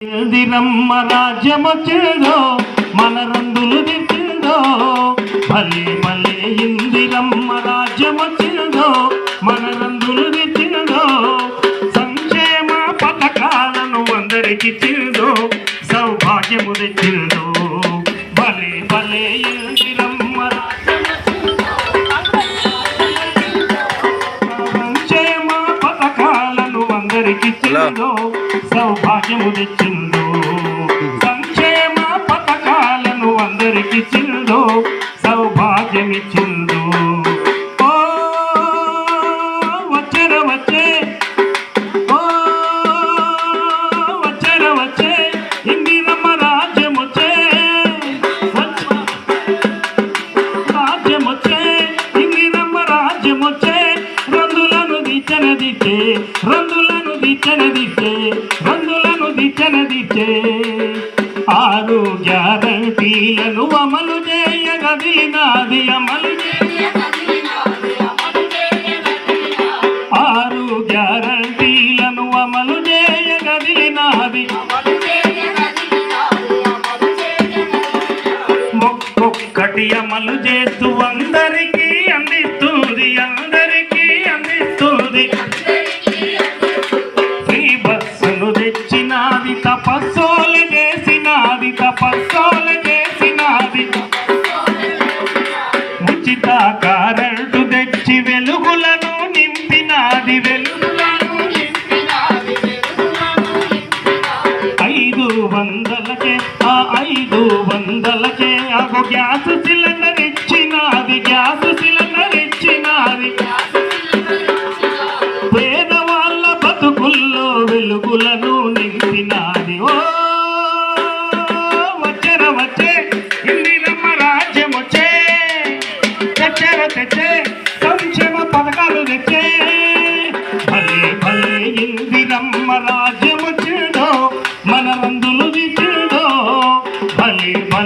ఇందిరమ్మ రాజ్యమొచ్చిందో మన రందులు దిచ్చిందో భలే భలే ఇందిరమ్మ రాజ్యమొచ్చిందో మన రంగులు దిచ్చిందో సంక్షేమ పథకాలను అందరికి తిందో సౌభాగ్యము తెచ్చిందో భలే భలే ఇందిరమ్మ పథకాలను అందరికి సౌభాగ్యము తెచ్చిందో సంక్షేమ పథకాలను అందరికి చిందో సౌభాగ్యమిచ్చిందో. దిచ్చనదిచ్చే రందులను దిచ్చనదిచ్చే రందులను దిచ్చనదిచ్చే ఆరు గ్యారంటీలను అమలు చేయగదిలినాది అమలు ఆరు గ్యారంటీలను అమలు ఒక్కొక్కటి అమలు చేస్తూ ఉచిత కరెంటు తెచ్చి వెలుగులను నింపినాది వెలుగులను ఐదు వందలకే ఆ ఐదు వందలకే అగో గ్యాస్ భలే భలే ఇందిరమ్మ రాజ్యం